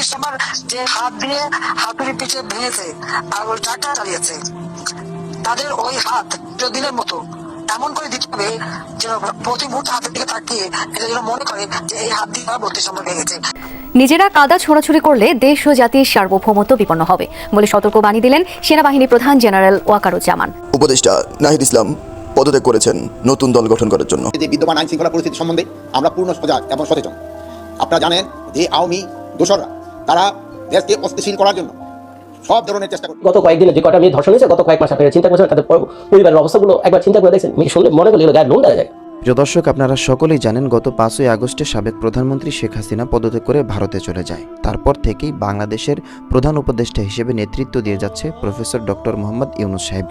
বত্রিশ নম্বর যে হাত দিয়ে হাতুড়ি পিঠে ভেঙেছে আঙুল টাকা চালিয়েছে তাদের ওই হাত দিনের মতো এমন করে দিতে হবে যেন প্রতি মুহূর্তে হাতের দিকে তাকিয়ে এটা যেন মনে করে যে এই হাত দিয়ে আমার বত্রিশ নম্বর ভেঙেছে। নিজেরা কাদা ছোড়াছুড়ি করলে দেশ ও জাতির সার্বভৌমত্ব বিপন্ন হবে বলে সতর্ক বাণী দিলেন সেনাবাহিনী প্রধান জেনারেল ওয়াকারুজ্জামান। উপদেষ্টা নাহিদ ইসলাম পদত্যাগ করেছেন নতুন দল গঠন করার জন্য। যে বিদ্যমান আইন শৃঙ্খলা পরিস্থিতি সম্বন্ধে আমরা পূর্ণ সজাগ এবং সচেতন। আপনারা জানেন যে আওয়ামী দোসররা তারা দেশকে অস্থিতিশীল করার জন্য সব ধরনের চেষ্টা করছে। গত কয়েকদিনে যে কটা মেয়ে ধর্ষণ হয়েছে, গত কয়েক মাস আপনারা চিন্তা করছেন তাদের পর- পরিবারের অবস্থাগুলো একবার চিন্তা করে দেখছেন। শুনলে মনে করলে গায়ে লোন দেওয়া যায়। প্রিয় দর্শক, আপনারা সকলেই জানেন গত পাঁচই আগস্টে সাবেক প্রধানমন্ত্রী শেখ হাসিনা পদত্যাগ করে ভারতে চলে যায়। তারপর থেকেই বাংলাদেশের প্রধান উপদেষ্টা হিসেবে নেতৃত্ব দিয়ে যাচ্ছে প্রফেসর ডক্টর মোহাম্মদ ইউনুস সাহেব।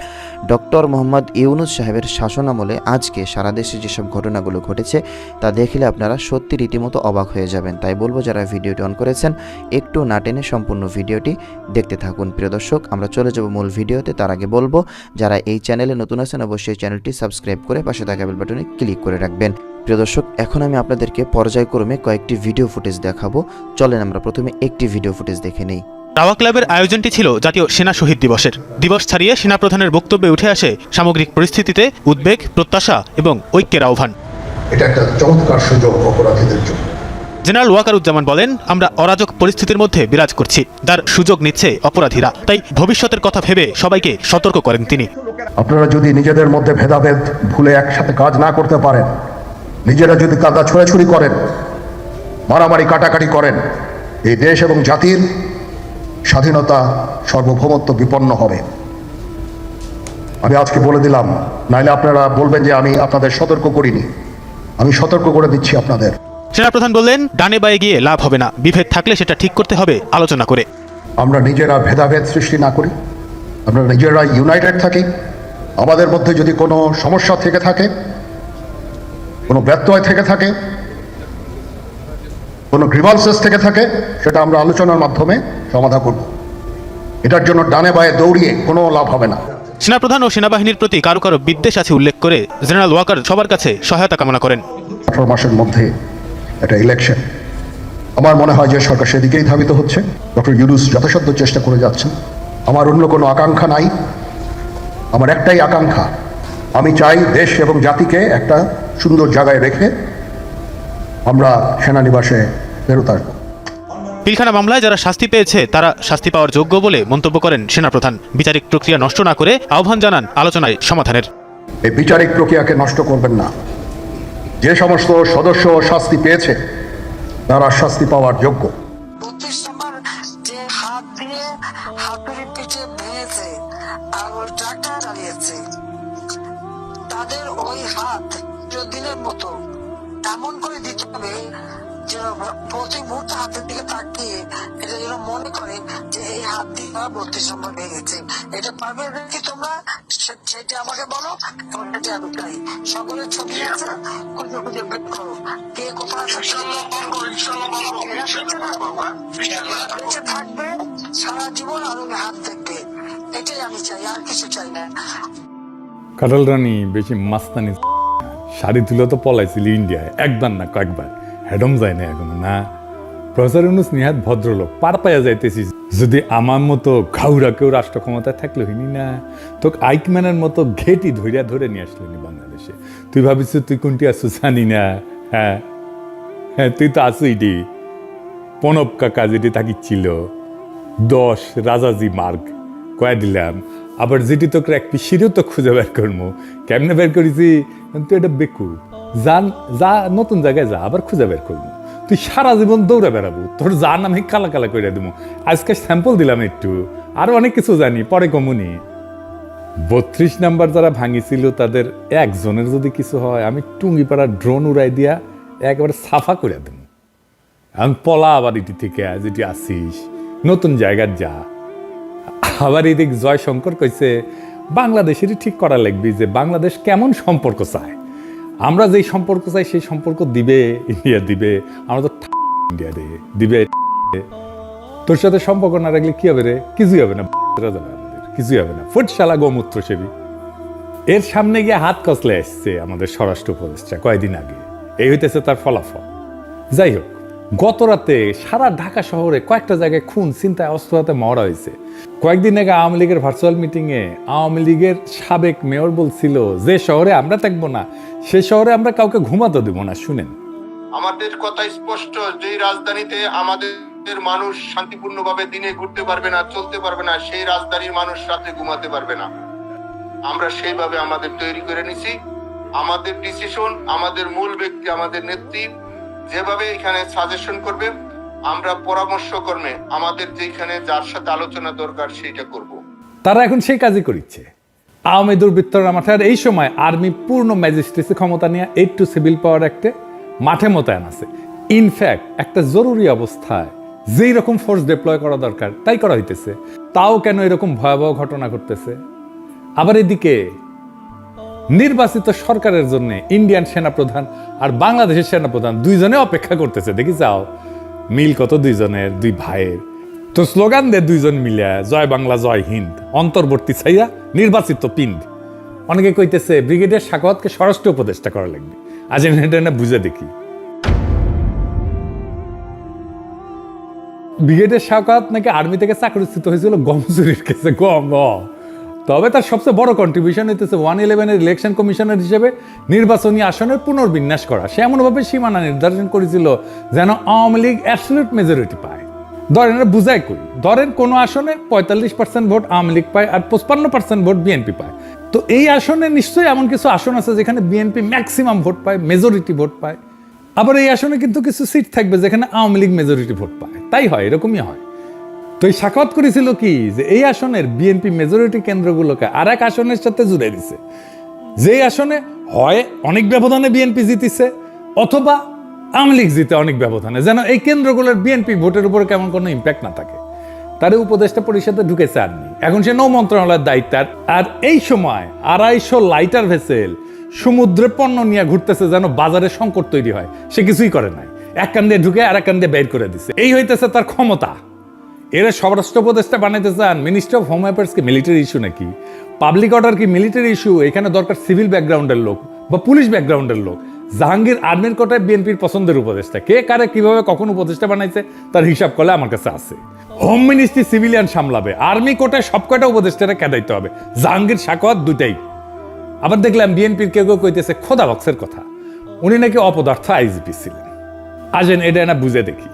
ডক্টর মোহাম্মদ ইউনুস সাহেবের শাসনামলে আজকে সারা দেশে যেসব ঘটনাগুলো ঘটেছে, তা দেখলে আপনারা সত্যি রীতিমতো অবাক হয়ে যাবেন। তাই বলব, যারা ভিডিওটি অন করেছেন, একটু না টেনে সম্পূর্ণ ভিডিওটি দেখতে থাকুন। প্রিয় দর্শক, আমরা চলে যাব মূল ভিডিওতে। তার আগে বলব, যারা এই চ্যানেলে নতুন আছেন, অবশ্যই চ্যানেলটি সাবস্ক্রাইব করে পাশে থাকা বেল বাটনে ক্লিক করে রাখবেন। প্রিয় দর্শক এখন আমি আপনাদেরকে পর্যায়ক্রমে কয়েকটি ভিডিও ফুটেজ দেখাবো। চলেন আমরা প্রথমে একটি ভিডিও ফুটেজ দেখে নেই। দাওয়া ক্লাবের আয়োজনটি ছিল জাতীয় সেনা শহীদ দিবসের। দিবস ছাড়িয়ে সেনাপ্রধানের বক্তব্যে উঠে আসে সামগ্রিক পরিস্থিতিতে উদ্বেগ প্রত্যাশা এবং ঐক্যের আহ্বান। এটা একটা চমৎকার সুযোগ অপরাধীদের জন্য। জেনারেল ওয়াকারুজ্জামান বলেন আমরা অরাজক পরিস্থিতির মধ্যে বিরাজ করছি। তার সুযোগ নিচ্ছে অপরাধীরা। তাই ভবিষ্যতের কথা ভেবে সবাইকে সতর্ক করেন তিনি। আপনারা যদি নিজেদের মধ্যে ভেদাভেদ ভুলে একসাথে কাজ না করতে পারেন নিজেরা যদি কাদা ছোড়াছুড়ি করেন মারামারি কাটাকাটি করেন এই দেশ এবং জাতির স্বাধীনতা সার্বভৌমত্ব বিপন্ন হবে। আমি আজকে বলে দিলাম নাইলে আপনারা বলবেন যে আমি আপনাদের সতর্ক করিনি। আমি সতর্ক করে দিচ্ছি আপনাদের। সেনাপ্রধান বললেন ডানে বায়ে গিয়ে লাভ হবে না। বিভেদ থাকলে সেটা ঠিক করতে হবে আলোচনা করে। আমরা নিজেরা ভেদাভেদ সৃষ্টি না করি। আমরা নিজেরা ইউনাইটেড থাকি। আমাদের মধ্যে যদি কোনো সমস্যা থেকে থাকে কোনো ব্যত্যয় থেকে থাকে কোনো গ্রিভান্সেস থেকে থাকে সেটা আমরা আলোচনার মাধ্যমে সমাধান করব। এটার জন্য ডানে বায়ে দৌড়িয়ে কোনো লাভ হবে না। সেনাপ্রধান ও সেনাবাহিনীর প্রতি কারও কারও বিদ্বেষ আছে উল্লেখ করে জেনারেল ওয়াকার সবার কাছে সহায়তা কামনা করেন। আঠারো মাসের মধ্যে একটা ইলেকশন আমার মনে হয় যে সরকার সেদিকেই ধাবিত হচ্ছে। ডক্টর ইউনুস যথাসাধ্য চেষ্টা করে যাচ্ছেন। আমার অন্য কোনো আকাঙ্ক্ষা নাই। আমার একটাই আকাঙ্ক্ষা আমি চাই দেশ এবং জাতিকে একটা সুন্দর জায়গায় রেখে আমরা সেনানিবাসে ফেরত আসব। পিলখানা মামলায় যারা শাস্তি পেয়েছে তারা শাস্তি পাওয়ার যোগ্য বলে মন্তব্য করেন সেনাপ্রধান। বিচারিক প্রক্রিয়া নষ্ট না করে আহ্বান জানান আলোচনায় সমাধানের। এই বিচারিক প্রক্রিয়াকে নষ্ট করবেন না। যে সমস্ত সদস্য শাস্তি পেয়েছে তারা শাস্তি পাওয়ার যোগ্য। এমন করে দিতে হবে যেন প্রতি মুহূর্তে হাতের দিকে তাকিয়ে এটা যেন মনে করে যে এই হাত দিয়ে আমার বত্রিশ নম্বর ভেঙেছে এটা পারবে কি তোমরা? সেটা আমাকে বলো। সেটা আমি চাই। সকলের ছবি আছে? খুঁজে খুঁজে বের করো। কে কোথায় আছে? বেঁচে থাকবে। সারা জীবন আরও হাত দেখবে। এটাই আমি চাই আর কিছু চাই না। কাটাল রানী বেশি মাস্তানি শাড়ি তুলে তো পলাইছিল ইন্ডিয়ায় একবার না কয়েকবার। হেডম যায় না এখনও, না। প্রফেসর ইউনুস নিহাত ভদ্রলোক, পার পাইয়া যাইতেছিস। যদি আমার মতো ঘাউরা কেউ রাষ্ট্র ক্ষমতায় থাকল হিনি না। তোকে আইকম্যানের মতো ঘেটি ধরিয়া ধরে নিয়ে আসলো নি বাংলাদেশে। তুই ভাবিস তুই কোনটি আসছো জানি না। হ্যাঁ। হ্যাঁ তুই তো আসুই ডি প্রণব কাকা যেটি থাকিছিল দশ রাজাজি মার্গ। কয়ে দিলাম, আবার যেটি তোকে এক পিসিরও তো খুঁজে বের করব কেমনে বের করেছি? তুই এটা বেকু। যান যা নতুন জায়গায় যা, আবার খুঁজে বের করব। তুই সারা জীবন দৌড়ে বেড়াবো। তোর যা নাম আমি কালা কালা করে দেবো আজকে স্যাম্পল দিলাম একটু। আরও অনেক কিছু জানি, পরে কমুনি বত্রিশ নাম্বার যারা ভাঙিছিল, তাদের একজনের যদি কিছু হয়, আমি টুঙ্গি টুঙ্গিপাড়া ড্রোন উড়াই দিয়া একেবারে সাফা করে দেবো এখন পলা আবার এটি থেকে যেটি আসিস, নতুন জায়গার যা। আবার এদিক জয় শঙ্কর কইছে বাংলাদেশেরই ঠিক করা লাগবে যে বাংলাদেশ কেমন সম্পর্ক চায়। আমরা যেই সম্পর্ক চাই, সেই সম্পর্ক দিবে ইন্ডিয়া, দিবে আমরা তো ইন্ডিয়া দে দিবে তোর সাথে সম্পর্ক না রাখলে কি হবে রে? কিছুই হবে না কিছুই হবে না। ফুটশালা গোমূত্র সেবী এর সামনে গিয়ে হাত কসলে আসছে আমাদের স্বরাষ্ট্র উপদেষ্টা কয়েকদিন আগে। এই হইতেছে তার ফলাফল। যাই হোক, গত রাতে সারা ঢাকা শহরে কয়েকটা জায়গায় খুন চিন্তায় অস্ত্র মরা হয়েছে। কয়েকদিন আগে আওয়ামী লীগের ভার্চুয়াল মিটিংয়ে আওয়ামী লীগের সাবেক মেয়র বলছিল, যে শহরে আমরা থাকব না, সে শহরে আমরা কাউকে ঘুমাতে দেবো না। শুনেন। আমাদের কথা স্পষ্ট যে রাজধানীতে আমাদের মানুষ শান্তিপূর্ণভাবে দিনে ঘুরতে পারবে না, চলতে পারবে না, সেই রাজধানীর মানুষ রাতে ঘুমাতে পারবে না। আমরা সেইভাবে আমাদের তৈরি করে নিছি। আমাদের ডিসিশন আমাদের মূল ব্যক্তি, আমাদের নেত্রী, যেভাবে এখানে সাজেশন করবে আমরা পরামর্শ কর্মে আমাদের যেখানে যার সাথে আলোচনা দরকার সেইটা করব। তারা এখন সেই কাজই করিচ্ছে। আওয়ামী দুর্বৃত্তরা মাঠের এই সময় আর্মি পূর্ণ ম্যাজিস্ট্রেসি ক্ষমতা নিয়ে এইট টু সিভিল পাওয়ার অ্যাক্টে মাঠে মোতায়েন আছে। ইনফ্যাক্ট একটা জরুরি অবস্থায় যেই রকম ফোর্স ডিপ্লয় করা দরকার, তাই করা হইতেছে। তাও কেন এরকম ভয়াবহ ঘটনা ঘটতেছে? আবার এদিকে নির্বাচিত সরকারের জন্য ইন্ডিয়ান সেনাপ্রধান আর বাংলাদেশের সেনাপ্রধান দুইজনে অপেক্ষা করতেছে। দেখি যাও। মিল কত দুইজনের? দুই ভাইয়ের। তো স্লোগান দে দুইজন মিলে, জয় বাংলা, জয় হিন্দ। অন্তর্বর্তী ছাইয়া নির্বাচিত পিণ্ড। অনেকে কইতেছে ব্রিগেডিয়ার শাকতকে স্বরাষ্ট্র উপদেষ্টা করা লাগবে। আজ এটা বুঝে দেখি। ব্রিগেডিয়ার শাকাত নাকি আর্মি থেকে চাকরিচ্যুত হয়েছিল গম চুরির কেসে গম। তবে তার সবচেয়ে বড় কন্ট্রিবিউশন হইতেছে ওয়ান ইলেভেনের ইলেকশন কমিশনার হিসেবে নির্বাচনী আসনের পুনর্বিন্যাস করা। সে এমনভাবে সীমানা নির্ধারণ করেছিল যেন আওয়ামী লীগ অ্যাবসলিউট মেজরিটি পায়। ধরেন, বুঝাই করি, ধরেন কোনো আসনে পঁয়তাল্লিশ পার্সেন্ট ভোট আওয়ামী লীগ পায় আর পঁচপান্ন পার্সেন্ট ভোট বিএনপি পায়। তো এই আসনে নিশ্চয়ই এমন কিছু আসন আছে যেখানে বিএনপি ম্যাক্সিমাম ভোট পায় মেজরিটি ভোট পায়। আবার এই আসনে কিন্তু কিছু সিট থাকবে যেখানে আওয়ামী লীগ মেজরিটি ভোট পায়। তাই হয়, এরকমই হয়। তো এই সাক্ষাৎ করেছিল কি? যে এই আসনের বিএনপি মেজরিটি কেন্দ্রগুলোকে আর এক আসনের সাথে জুড়ে দিছে। যে আসনে হয় অনেক ব্যবধানে বিএনপি জিতিছে, অথবা আওয়ামী লীগ জিতে অনেক ব্যবধানে। যেন এই কেন্দ্রগুলোর বিএনপি ভোটের উপরে কেমন কোনো ইম্প্যাক্ট না থাকে। তারে উপদেষ্টা পরিষদে ঢুকেছে আর্মি এখন সে নৌ মন্ত্রণালয়ের দায়িত্ব আর- আর এই সময় আড়াইশো লাইটার ভেসেল সমুদ্রে পণ্য নিয়ে ঘুরতেছে যেন বাজারে সংকট তৈরি হয়। সে কিছুই করে নাই। এক কান দিয়ে ঢুকে আর এক কান দিয়ে বের করে দিছে। এই হইতেছে তার ক্ষমতা। এরা স্বরাষ্ট্র উপদেষ্টা বানাইতে চান। মিনিস্টার অফ হোম অ্যাফেয়ার্স কি মিলিটারি ইস্যু নাকি? পাবলিক অর্ডার কি মিলিটারি ইস্যু এখানে দরকার সিভিল ব্যাকগ্রাউন্ডের লোক বা পুলিশ ব্যাকগ্রাউন্ডের লোক। জাহাঙ্গীর আর্মির কোটায় বিএনপির পছন্দের উপদেষ্টা। কে, কারে, কীভাবে, কখন উপদেষ্টা বানাইছে, তার হিসাব করলে আমার কাছে আছে। হোম মিনিস্ট্রি সিভিলিয়ান সামলাবে। আর্মি কোটায় সব কয়টা উপদেষ্টারা কেদাইতে হবে। জাহাঙ্গীর সাকত দুটাই আবার দেখলাম বিএনপির কেউ কেউ কইতেছে, খোদা বক্সের কথা। উনি নাকি অপদার্থ আইজিপি ছিলেন। আজেন এটা না বুঝে দেখি।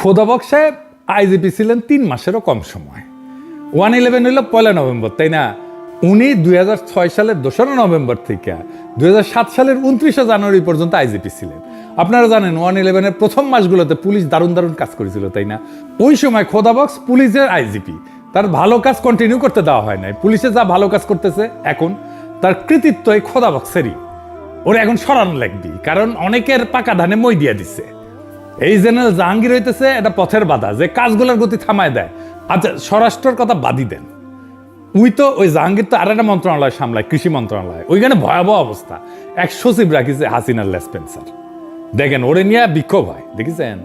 খোদাবক সাহেব আইজিপি ছিলেন তিন মাসেরও কম সময়। ওয়ান ইলেভেন হইল পয়লা নভেম্বর, তাই না? উনি দুই সালের দোসরা নভেম্বর থেকে দুই হাজার সাত সালের উনত্রিশে জানুয়ারি পর্যন্ত আইজিপি ছিলেন। আপনারা জানেন, ওয়ান ইলেভেনের প্রথম মাসগুলোতে পুলিশ দারুণ দারুণ কাজ করেছিল, তাই না? ওই সময় খোদাবক্স পুলিশের আইজিপি তার ভালো কাজ কন্টিনিউ করতে দেওয়া হয় নাই। পুলিশে যা ভালো কাজ করতেছে, এখন তার কৃতিত্ব এই খোদাবক্সেরই ওরা এখন সরানো লাগবি, কারণ অনেকের পাকা ধানে মই দিয়া দিচ্ছে এই জেনারেল জাহাঙ্গীর হইতেছে এটা পথের বাধা, যে কাজগুলোর গতি থামায় দেয়। আচ্ছা স্বরাষ্ট্রের কথা বাদই দেন। উই তো, ওই জাহাঙ্গীর তো আর একটা মন্ত্রণালয় সামলায়, কৃষি মন্ত্রণালয়। ওইখানে ভয়াবহ অবস্থা। এক সচিব রাখিছে হাসিনার লেসপেন্সার দেখেন, ওরে নিয়ে বিক্ষোভ হয়, দেখেছেন?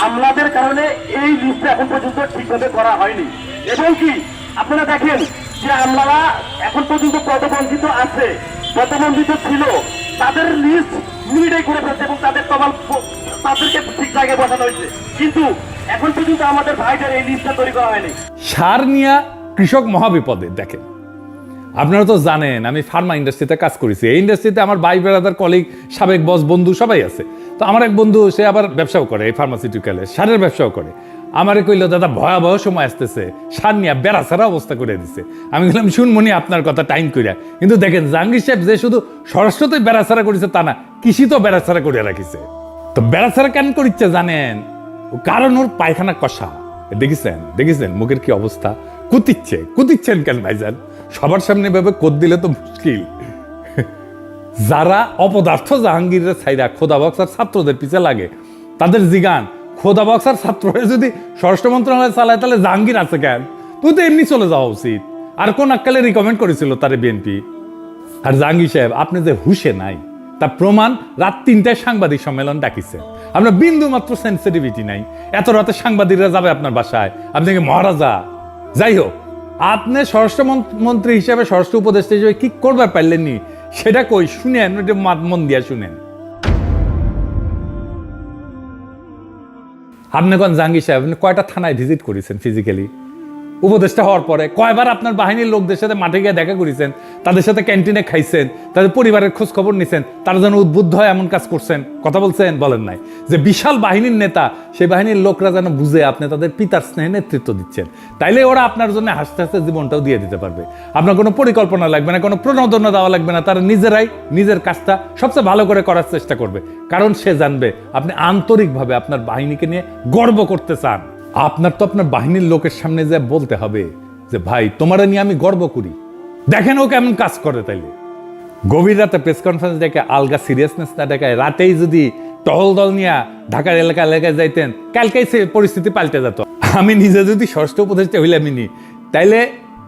হামলাদের কারণে এই লিস্টটা এখন পর্যন্ত ঠিকভাবে করা হয়নি। এবং কি, আপনারা দেখেন যে হামলারা এখন পর্যন্ত প্রতিবন্ধিত আছে। প্রতিবন্ধিত ছিল। তাদের লিস্ট মিনিটাই করে ফেলছে এবং তাদের তমাল তাদেরকে ঠিক জায়গায় বসানো হয়েছে। কিন্তু এখন পর্যন্ত আমাদের ভাইদের এই লিস্টটা তৈরি করা হয়নি। সার নিয়া কৃষক মহাবিপদে, দেখেন। আপনারা তো জানেন, আমি ফার্মা ইন্ডাস্ট্রিতে কাজ করেছি। এই ইন্ডাস্ট্রিতে আমার ভাই বেড়াদার কলিগ সাবেক বস বন্ধু সবাই আছে। তো আমার এক বন্ধু, সে আবার ব্যবসাও করে এই ফার্মাসিউটিক্যালে সারের ব্যবসাও করে। আমারে কইল, দাদা, ভয়াবহ সময় আসতেছে। সার নিয়ে বেড়া সারা অবস্থা করে দিছে। আমি বললাম শুনমনি আপনার কথা টাইম কইরা। কিন্তু দেখেন, জাহাঙ্গীর সাহেব যে শুধু স্বরাষ্ট্রতেই বেড়াছাড়া করেছে তা না, কৃষি তো বেড়াছাড়া করে রাখিছে। তো বেড়াছাড়া কেন করিচ্ছে জানেন? কারণ ওর পায়খানা কষা। দেখেছেন? দেখেছেন? মুখের কি অবস্থা? কুতিচ্ছে। কুতিচ্ছেন কেন ভাইজান? সবার সামনে ভাবে কোদ দিলে তো মুশকিল। যারা অপদার্থ জাহাঙ্গীরের ছাইরা খোদা বক্সার ছাত্রদের পিছে লাগে, তাদের জিগান। খোদা বক্সার ছাত্ররা যদি স্বরাষ্ট্র মন্ত্রণালয় চালায়, তাহলে জাহাঙ্গীর আছে কেন? তুই তো এমনি চলে যাওয়া উচিত। আর কোন আক্কালে রিকমেন্ড করেছিল তারে বিএনপি আর জাহাঙ্গীর সাহেব, আপনি যে হুশে নাই তা প্রমাণ রাত তিনটায় সাংবাদিক সম্মেলন ডাকিছে। আপনার বিন্দু মাত্র সেন্সিটিভিটি নাই। এত রাতে সাংবাদিকরা যাবে আপনার বাসায়। আপনি কি মহারাজা? যাই হোক, আপনি স্বরাষ্ট্র মন- মন্ত্রী হিসেবে স্বরাষ্ট্র উপদেষ্টা হিসেবে কি করবার পারলেননি, সেটা কই, শুনেন মন দিয়া শুনেন। আপনি কোন সাহেব আপনি কয়টা থানায় ভিজিট করেছেন ফিজিক্যালি উপদেষ্টা হওয়ার পরে কয়বার আপনার বাহিনীর লোকদের সাথে মাঠে গিয়ে দেখা করেছেন, তাদের সাথে ক্যান্টিনে খাইছেন, তাদের পরিবারের খোঁজ খবর নিছেন, তারা যেন উদ্বুদ্ধ হয় এমন কাজ করছেন? কথা বলছেন? বলেন নাই। যে বিশাল বাহিনীর নেতা সেই বাহিনীর লোকরা যেন বুঝে আপনি তাদের পিতার স্নেহে নেতৃত্ব দিচ্ছেন। তাইলে ওরা আপনার জন্য হাসতে হাসতে জীবনটাও দিয়ে দিতে পারবে। আপনার কোনো পরিকল্পনা লাগবে না, কোনো প্রণোদনা দেওয়া লাগবে না, তারা নিজেরাই নিজের কাজটা সবচেয়ে ভালো করে করার চেষ্টা করবে। কারণ সে জানবে, আপনি আন্তরিকভাবে আপনার বাহিনীকে নিয়ে গর্ব করতে চান। আপনার তো আপনার বাহিনীর লোকের সামনে যে বলতে হবে যে, ভাই, তোমার নিয়ে আমি গর্ব করি। দেখেন ও কেমন কাজ করে তাইলে। গভীর রাতে প্রেস কনফারেন্স ডেকে আলগা সিরিয়াসনেস না দেখায় রাতেই যদি টহল দল নিয়ে ঢাকার এলাকা এলাকায় যাইতেন, কালকেই সে পরিস্থিতি পাল্টে যেত। আমি নিজে যদি ষষ্ঠ উপদেষ্টা হইলামই নি তাইলে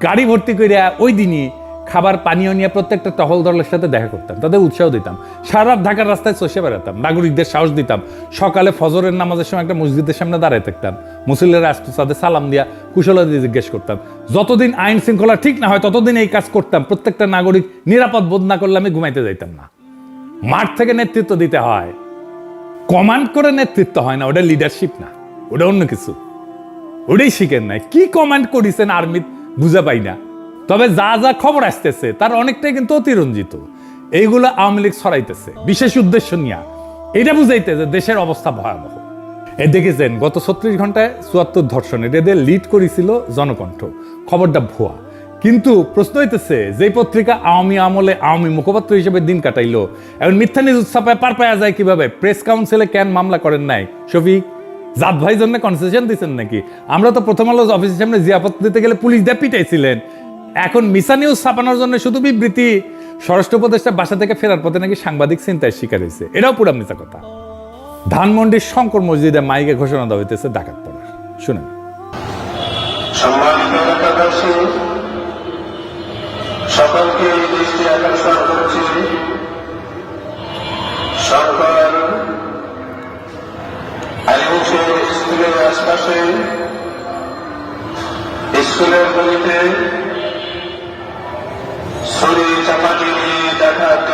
গাড়ি ভর্তি করিয়া ওই দিনই খাবার, পানীয় নিয়ে প্রত্যেকটা টহল দলের সাথে দেখা করতাম, তাদের উৎসাহ দিতাম। সারা ঢাকার রাস্তায় চষে বেড়াতাম, নাগরিকদের সাহস দিতাম। সকালে ফজরের নামাজের সময় একটা মসজিদের সামনে দাঁড়ায় থাকতাম। মুসল্লিরা আসতো তাদের সালাম দিয়া কুশলাদি জিজ্ঞেস করতাম, যতদিন আইন শৃঙ্খলা ঠিক না হয়, ততদিন এই কাজ করতাম, প্রত্যেকটা নাগরিক নিরাপদ বোধ না করলে আমি ঘুমাইতে যাইতাম না। মাঠ থেকে নেতৃত্ব দিতে হয়, কমান্ড করে নেতৃত্ব হয় না, ওটা লিডারশিপ না, ওটা অন্য কিছু। ওটাই শিখেন নাই। কি কমান্ড করিছেন আর্মি বুঝে পাই না। তবে যা যা খবর আসতেছে, তার অনেকটাই কিন্তু অতিরঞ্জিত। এইগুলো আওয়ামী লীগ ছড়াইতেছে। বিশেষ উদ্দেশ্য নিয়ে। এটা বুঝাইতে যে দেশের অবস্থা ভয়াবহ। এ দেখেছেন, গত ছত্রিশ ঘন্টায় চুয়াত্তর ধর্ষণ। এদের লিড করেছিল জনকণ্ঠ। খবরটা ভুয়া। কিন্তু প্রশ্ন হইতেছে যে পত্রিকা আওয়ামী আমলে আওয়ামী মুখপাত্র হিসেবে দিন কাটাইলো, এখন মিথ্যা নিউজ ছাপায় পার পাওয়া যায় কীভাবে? প্রেস কাউন্সিলে কেন মামলা করেন নাই? শফিক, জাত ভাই জন্য কনসেশন দিচ্ছেন নাকি? আমরা তো প্রথম আলো অফিসের সামনে জিয়াপত দিতে গেলে পুলিশ দিয়ে পিটাইছিলেন। এখন মিসা নিউজ ছাপানোর জন্য শুধু বিবৃতি। স্বরাষ্ট্র উপদেষ্টা বাসা থেকে ফেরার পথে নাকি সাংবাদিক চিন্তায় শিকার হয়েছে। এটাও পুরা মিথ্যা কথা। ধানমন্ডির শঙ্কর মসজিদে মাইকে ঘোষণা দেওয়া হইতেছে ডাকাত পড়ার শুনেন। আশপাশে স্কুলের গলিতে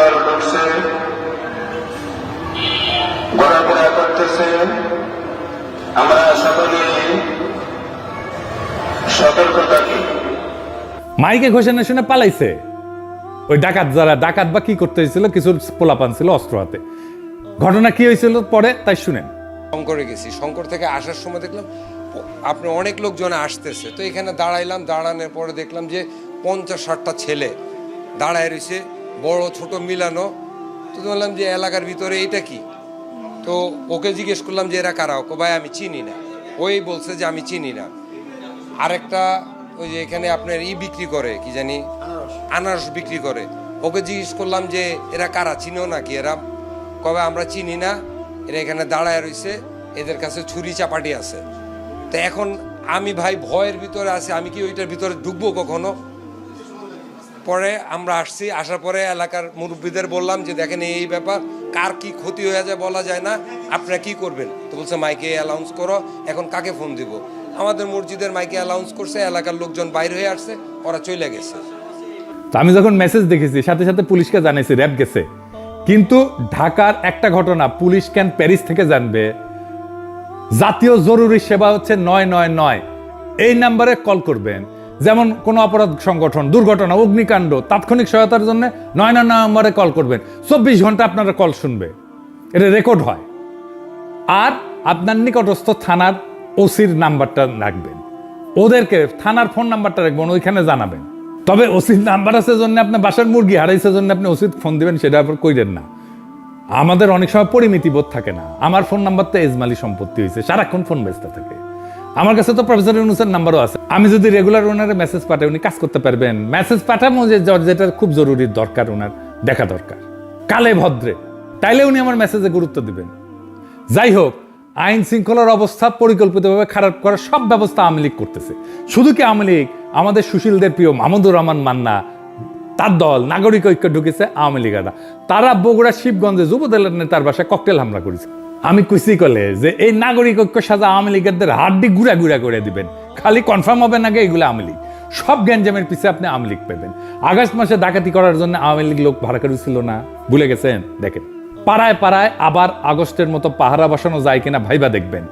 দেখা দল করছে ঘোরাফেরা করতেছে। আমরা সকলে সতর্ক থাকি মাইকে ঘোষণা শুনে পালাইছে। ওই ডাকাত যারা ডাকাত বা কি করতে হয়েছিল কিছু পোলাপান ছিল অস্ত্র হাতে। ঘটনা কি হয়েছিল পরে তাই শুনেন। শঙ্করে গেছি। শঙ্কর থেকে আসার সময় দেখলাম আপনি অনেক লোকজন আসতেছে। তো এখানে দাঁড়াইলাম দাঁড়ানোর পরে দেখলাম যে পঞ্চাশ ষাটটা ছেলে দাঁড়ায় রয়েছে। বড় ছোট মিলানো। তো বললাম যে, এলাকার ভিতরে এটা কি? তো ওকে জিজ্ঞেস করলাম যে, এরা কারা? ওকে, ভাই, আমি চিনি না। ওই বলছে যে, আমি চিনি না। আরেকটা, ওই যে এখানে আপনার ই বিক্রি করে, কি জানি? আনারস বিক্রি করে। ওকে জিজ্ঞেস করলাম যে, এরা কারা? চিনো নাকি এরা? কবে, আমরা চিনি না। এরা এখানে দাঁড়ায় রইছে এদের কাছে ছুরি চাপাটি আছে। তো এখন আমি ভাই ভয়ের ভিতরে আছি, আমি কি ওইটার ভিতরে ঢুকবো কখনো? পরে আমরা আসছি, আসার পরে এলাকার মুরব্বীদের বললাম যে, দেখেন এই ব্যাপার, কার কি ক্ষতি হয়ে যায় বলা যায় না, আপনারা কি করবেন? তো বলছে, মাইকে অ্যালাউন্স করো, এখন কাকে ফোন দিব? আমাদের মসজিদের মাইকে অ্যালাউন্স করছে, এলাকার লোকজন বাইরে হয়ে আসছে, ওরা চলে গেছে। তো আমি যখন মেসেজ দেখেছি, সাথে সাথে পুলিশকে জানিয়েছি র্যাব গেছে। কিন্তু ঢাকার একটা ঘটনা, পুলিশ ক্যান প্যারিস থেকে জানবে? জাতীয় জরুরি সেবা হচ্ছে নয় নয় নয়। এই নাম্বারে কল করবেন। যেমন কোনো অপরাধ সংগঠন, দুর্ঘটনা, অগ্নিকাণ্ড, তাৎক্ষণিক সহায়তার জন্য নয় নয় নম্বরে কল করবেন। চব্বিশ ঘণ্টা আপনারা কল শুনবে। এটা রেকর্ড হয়। আর আপনার নিকটস্থ থানার ওসির নাম্বারটা রাখবেন। ওদেরকে থানার ফোন নাম্বারটা রাখবেন, ওইখানে জানাবেন। তবে ওসির নাম্বার আছে জন্য আপনি বাসার মুরগি হারাইছে জন্য আপনি ওসির ফোন দিবেন, সেটা আবার কইরেন না। আমাদের অনেক সময় পরিমিতি বোধ থাকে না। আমার ফোন নাম্বার তো এজমালি সম্পত্তি হয়েছে সারাক্ষণ ফোন ব্যস্ত থাকে। আমার কাছে তো প্রফেসর ইউনুসের নাম্বারও আছে। আমি যদি রেগুলার ওনারে মেসেজ পাঠাই, উনি কাজ করতে পারবেন। মেসেজ পাঠাবো যে যেটা খুব জরুরি দরকার ওনার, দেখা দরকার। কালে ভদ্রে। তাইলে উনি আমার মেসেজে গুরুত্ব দিবেন। যাই হোক, আইন শৃঙ্খলার অবস্থা পরিকল্পিতভাবে খারাপ করার সব ব্যবস্থা আওয়ামী লীগ করতেছে। শুধু কি আওয়ামী লীগ? আমাদের সুশীলদের প্রিয় মাহমুদুর রহমান মান্না, তার দল, নাগরিক ঐক্য ঢুকেছে আওয়ামী লীগারা তারা বগুড়া শিবগঞ্জে যুবদলের নেতার বাসায় ককটেল হামলা করেছে। আমি কুসি কলে যে এই নাগরিক ঐক্য সাজা আওয়ামী লীগের হাড্ডি গুড়া গুড়া করে দিবেন। খালি কনফার্ম হবে নাকি এগুলো আওয়ামী লীগ। সব গ্যাঞ্জামের পিছিয়ে আপনি আওয়ামী লীগ পাবেন। আগস্ট মাসে ডাকাতি করার জন্য আওয়ামী লীগ লোক ভাড়া করেছিল না। ভুলে গেছেন? দেখেন। পাড়ায় পাড়ায় আবার আগস্টের মতো পাহারা বসানো যায় কিনা ভাইবা দেখবেন।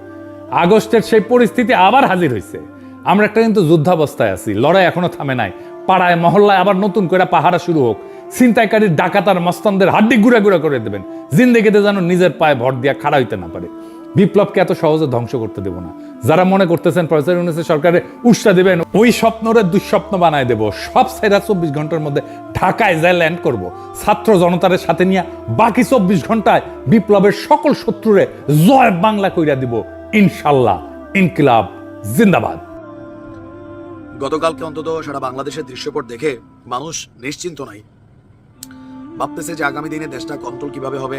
আগস্টের সেই পরিস্থিতি আবার হাজির হয়েছে আমরা একটা কিন্তু যুদ্ধাবস্থায় আছি। লড়াই এখনও থামে নাই। পাড়ায় মহল্লায় আবার নতুন করে পাহারা শুরু হোক। ছিনতাইকারীর ডাকাতার মস্তানদের হাড্ডি গুড়া গুড়া করে দেবেন। জিন্দেগিতে যেন নিজের পায়ে ভর দিয়া খাড়া হইতে না পারে। বিপ্লবকে এত সহজে ধ্বংস করতে দেব না। যারা মনে করতেছেন প্রফেসর ইউনুসের সরকারে উৎসাহ দেবেন, ওই স্বপ্নরে দুঃস্বপ্ন বানায় দেব। সব সেরা চব্বিশ ঘণ্টার মধ্যে ঢাকায় যায় ল্যান্ড করব। ছাত্র জনতার সাথে নিয়ে বাকি চব্বিশ ঘন্টায় বিপ্লবের সকল শত্রুরে জয় বাংলা কইরা দিব। ইনশাল্লাহ, ইনকিলাব, জিন্দাবাদ। গতকালকে অন্তত সারা বাংলাদেশের দৃশ্যপট দেখে মানুষ নিশ্চিন্ত নাই। ভাবতেছে যে আগামী দিনে দেশটা কন্ট্রোল কীভাবে হবে?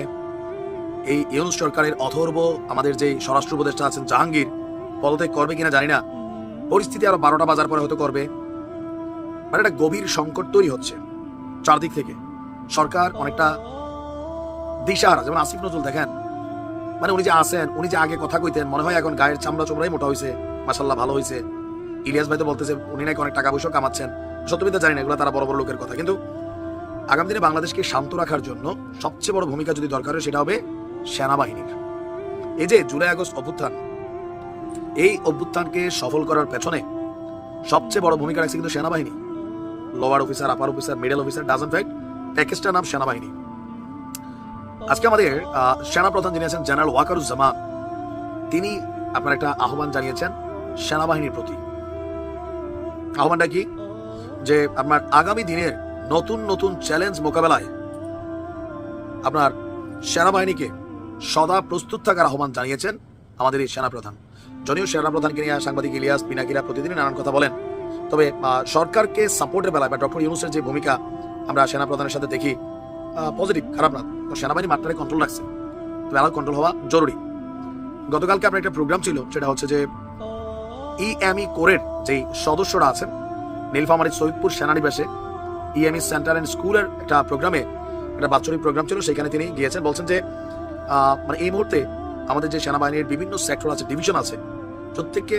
এই ইউনুস সরকারের অথর্ব আমাদের যে স্বরাষ্ট্র উপদেষ্টা আছেন জাহাঙ্গীর, পদত্যাগ করবে কিনা জানি না। পরিস্থিতি আরও বারোটা বাজার পরে হয়তো করবে। মানে একটা গভীর সংকট তৈরি হচ্ছে চারদিক থেকে। সরকার অনেকটা দিশাহারা। যেমন আসিফ নজরুল, দেখেন? মানে উনি যে আসেন উনি যে আগে কথা কইতেন, মনে হয় এখন গায়ের চামড়া চোমড়াই মোটা হয়েছে মাসাল্লাহ ভালো হয়েছে ইলিয়াস ভাই তো বলতেছে, উনি নাকি অনেক টাকা পয়সা কামাচ্ছেন। সত্যবিদ্যা জানি না, এগুলো তারা বড় বড় লোকের কথা। কিন্তু আগামী দিনে বাংলাদেশকে শান্ত রাখার জন্য সবচেয়ে বড় ভূমিকা যদি দরকার হয়, সেটা হবে সেনাবাহিনীর। এই যে জুলাই আগস্ট অভ্যুত্থান, এই অভ্যুত্থানকে সফল করার পেছনে সবচেয়ে বড় ভূমিকা রাখছে কিন্তু সেনাবাহিনী। Lower officer upper officer middle officer dozen fact প্যাকেজটার নাম সেনাবাহিনী। আজকে আমাদের সেনাপ্রধান যিনি আছেন জেনারেল ওয়াকারুজ্জামান তিনি আপনার একটা আহ্বান জানিয়েছেন সেনাবাহিনীর প্রতি। আহ্বানটা কি? যে আপনার আগামী দিনের নতুন নতুন চ্যালেঞ্জ মোকাবেলায় আপনার সেনাবাহিনীকে সদা প্রস্তুত থাকার আহ্বান জানিয়েছেন আমাদের এই সেনাপ্রধান। যদিও সেনাপ্রধানকে নিয়ে সাংবাদিক ইলিয়াস পিনাকিরা প্রতিদিনই নানান কথা বলেন, তবে সরকারকে সাপোর্টের বেলায় বা ডক্টর ইউনুসের যে ভূমিকা আমরা সেনাপ্রধানের সাথে দেখি পজিটিভ খারাপ না। সেনাবাহিনী মাত্রায় কন্ট্রোল রাখছে। তবে আরও কন্ট্রোল হওয়া জরুরি। গতকালকে আপনার একটা প্রোগ্রাম ছিল, সেটা হচ্ছে যে ইএমই কোরের যেই সদস্যরা আছেন, নীলফামারী সৈয়দপুর সেনানিবাসে ইএমই সেন্টার অ্যান্ড স্কুলের একটা প্রোগ্রামে একটা বাৎসরিক প্রোগ্রাম ছিল সেখানে তিনি গিয়েছেন। বলছেন যে মানে এই মুহূর্তে আমাদের যে সেনাবাহিনীর বিভিন্ন সেক্টর আছে ডিভিশন আছে প্রত্যেককে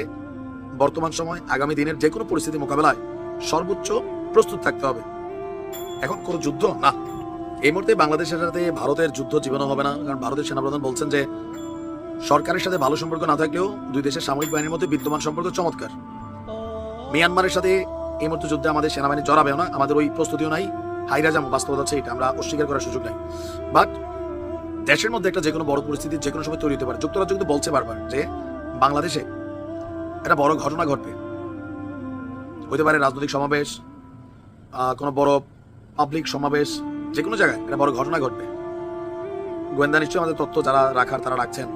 বর্তমান সময় আগামী দিনের যে কোনো পরিস্থিতি মোকাবেলায় সর্বোচ্চ প্রস্তুত থাকতে হবে। এখন কোনো যুদ্ধ না। এই মুহূর্তে বাংলাদেশের সাথে ভারতের যুদ্ধ জীবনও হবে না। কারণ ভারতের সেনাপ্রধান বলছেন যে সরকারের সাথে ভালো সম্পর্ক না থাকলেও দুই দেশের সামরিক বাহিনীর মধ্যে বিদ্যমান সম্পর্ক চমৎকার। মিয়ানমারের সাথে এই মুহূর্তে যুদ্ধে আমাদের সেনাবাহিনী জড়াবেও না, আমাদের ওই প্রস্তুতিও নাই। হাইরা যেমন বাস্তবতা হচ্ছে এটা, আমরা অস্বীকার করার সুযোগ নাই। বাট দেশের মধ্যে একটা যে কোনো বড় পরিস্থিতি যে কোনো সময় তৈরি হতে পারে। যুক্তরাজ্য কিন্তু বলছে বারবার যে বাংলাদেশে একটা বড় ঘটনা ঘটবে। হতে পারে রাজনৈতিক সমাবেশ কোনো বড় পাবলিক সমাবেশ যে কোনো জায়গায় একটা বড় ঘটনা ঘটবে। গোয়েন্দা নিশ্চয়ই আমাদের তথ্য যারা রাখার, তারা রাখছেন।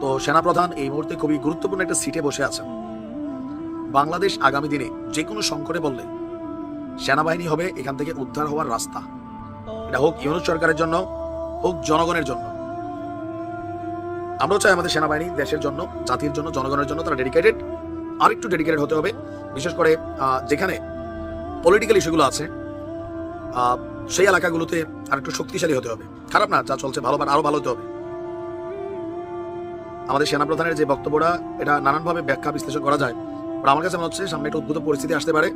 তো সেনাপ্রধান এই মুহূর্তে খুবই গুরুত্বপূর্ণ একটা সিটে বসে আছেন। বাংলাদেশ আগামী দিনে যে কোনো সংকটে বললে সেনাবাহিনী হবে এখান থেকে উদ্ধার হওয়ার রাস্তা। এটা হোক ইউনুস সরকারের জন্য, হোক জনগণের জন্য। আমরাও চাই আমাদের সেনাবাহিনী দেশের জন্য, জাতির জন্য, জনগণের জন্য তারা ডেডিকেটেড আর একটু ডেডিকেটেড হতে হবে। বিশেষ করে যেখানে পলিটিক্যাল ইস্যুগুলো আছে সেই এলাকাগুলোতে আর একটু শক্তিশালী হতে হবে। খারাপ না, যা চলছে ভালো, আরও ভালো হতে হবে। আমাদের সেনাপ্রধানের যে বক্তব্যটা, এটা নানানভাবে ব্যাখ্যা বিশ্লেষণ করা যায়। আর আমার কাছে মনে হচ্ছে সামনে একটা উদ্ভূত পরিস্থিতি আসতে পারে।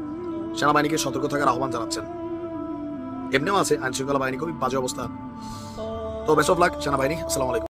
সেনাবাহিনীকে সতর্ক থাকার আহ্বান জানাচ্ছেন। এমনিও আছে আইনশৃঙ্খলা বাহিনী খুবই বাজে অবস্থা। তো বেস্ট অফ লাক সেনাবাহিনী, আসসালামু আলাইকুম।